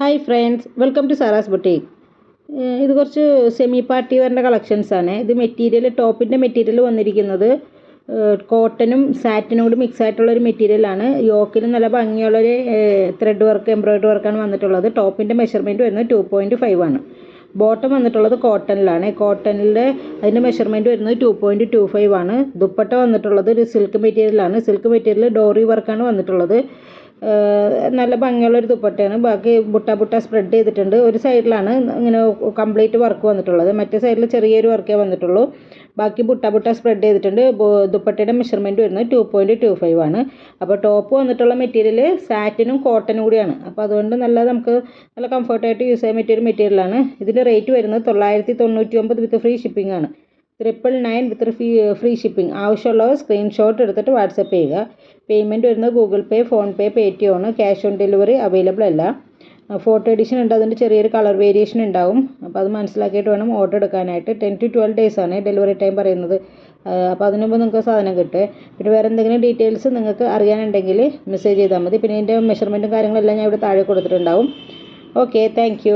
Hi friends welcome to Sara's boutique ഇത് കുറച്ച് semi party വരേണ്ട കളക്ഷൻസ് ആണ്. ഇത് മെറ്റീരിയൽ ടോപ്പിന്റെ മെറ്റീരിയൽ വന്നിരിക്കുന്നത് കോട്ടനും സാറ്റിനും കൂടി മിക്സ് ആയിട്ടുള്ളൊരു മെറ്റീരിയലാണ് യോക്കിന് നല്ല ഭംഗിയുള്ളൊരു ത്രെഡ് വർക്ക് എംബ്രോയിഡറി വർക്കാണ് വന്നിട്ടുള്ളത്. ടോപ്പിന്റെ മെഷർമെന്റ് വരുന്നത് ടു പോയിന്റ് ഫൈവ് ആണ്. ബോട്ടം വന്നിട്ടുള്ളത് കോട്ടണിലാണ് കോട്ടണിലെ അതിന്റെ മെഷർമെന്റ് വരുന്നത് ടു പോയിന്റ് ടു ഫൈവ് ആണ്. ദുപ്പട്ട വന്നിട്ടുള്ളത് ഒരു സിൽക്ക് മെറ്റീരിയലാണ് സിൽക്ക് മെറ്റീരിയൽ ഡോറി വർക്കാണ് വന്നിട്ടുള്ളത്. നല്ല ഭംഗിയുള്ള ഭംഗിയുള്ളൊരു ദുപ്പട്ടയാണ്. ബാക്കി ബുട്ട ബുട്ട സ്പ്രെഡ് ചെയ്തിട്ടുണ്ട്. ഒരു സൈഡിലാണ് ഇങ്ങനെ കംപ്ലീറ്റ് വർക്ക് വന്നിട്ടുള്ളത്. മറ്റേ സൈഡിൽ ചെറിയൊരു വർക്കേ വന്നിട്ടുള്ളൂ. ബാക്കി ബുട്ട ബുട്ട സ്പ്രെഡ് ചെയ്തിട്ടുണ്ട്. ദുപ്പട്ടയുടെ മെഷർമെന്റ് വരുന്നത് ടു പോയിന്റ് ടു ഫൈവ് ആണ്. അപ്പോൾ ടോപ്പ് വന്നിട്ടുള്ള മെറ്റീരിയൽ സാറ്റിനും കോട്ടനും കൂടിയാണ്. അപ്പോൾ അതുകൊണ്ട് നല്ല നമുക്ക് നല്ല കംഫർട്ടായിട്ട് യൂസ് ചെയ്യാൻ പറ്റിയൊരു മെറ്റീരിയലാണ് ഇതിന്റെ റേറ്റ് വരുന്നത് തൊള്ളായിരത്തി തൊണ്ണൂറ്റി ഒമ്പത് വിത്ത് ഫ്രീ ഷിപ്പിംഗ് ആണ്. Triple nine with free free shipping ആവശ്യമുള്ളവർ സ്ക്രീൻഷോട്ട് എടുത്തിട്ട് വാട്സപ്പ് ചെയ്യുക. പേയ്മെന്റ് വരുന്നത് Google Pay PhonePe Paytm ആണ്. ക്യാഷ് ഓൺ ഡെലിവറി അവൈലബിൾ അല്ല. ഫോട്ടോ എഡിഷൻ ഉണ്ട്. അതിന്റെ ചെറിയൊരു കളർ വേരിയേഷൻ ഉണ്ടാവും. അപ്പോൾ അത് മനസ്സിലാക്കിയിട്ട് വേണം ഓർഡർ എടുക്കാനായിട്ട്. ടെൻ ടു ട്വൽവ് ഡേയ്സ് ആണ് ഡെലിവറി ടൈം പറയുന്നത്. അപ്പോൾ അതിന് മുമ്പ് നിങ്ങൾക്ക് സാധനം കിട്ടും. പിന്നെ വേറെ എന്തെങ്കിലും ഡീറ്റെയിൽസ് നിങ്ങൾക്ക് അറിയാനുണ്ടെങ്കിൽ മെസ്സേജ് ചെയ്താൽ മതി. പിന്നെ ഇതിന്റെ മെഷർമെന്റും കാര്യങ്ങളെല്ലാം ഞാൻ ഇവിടെ താഴെ കൊടുത്തിട്ടുണ്ടാവും. Okay thank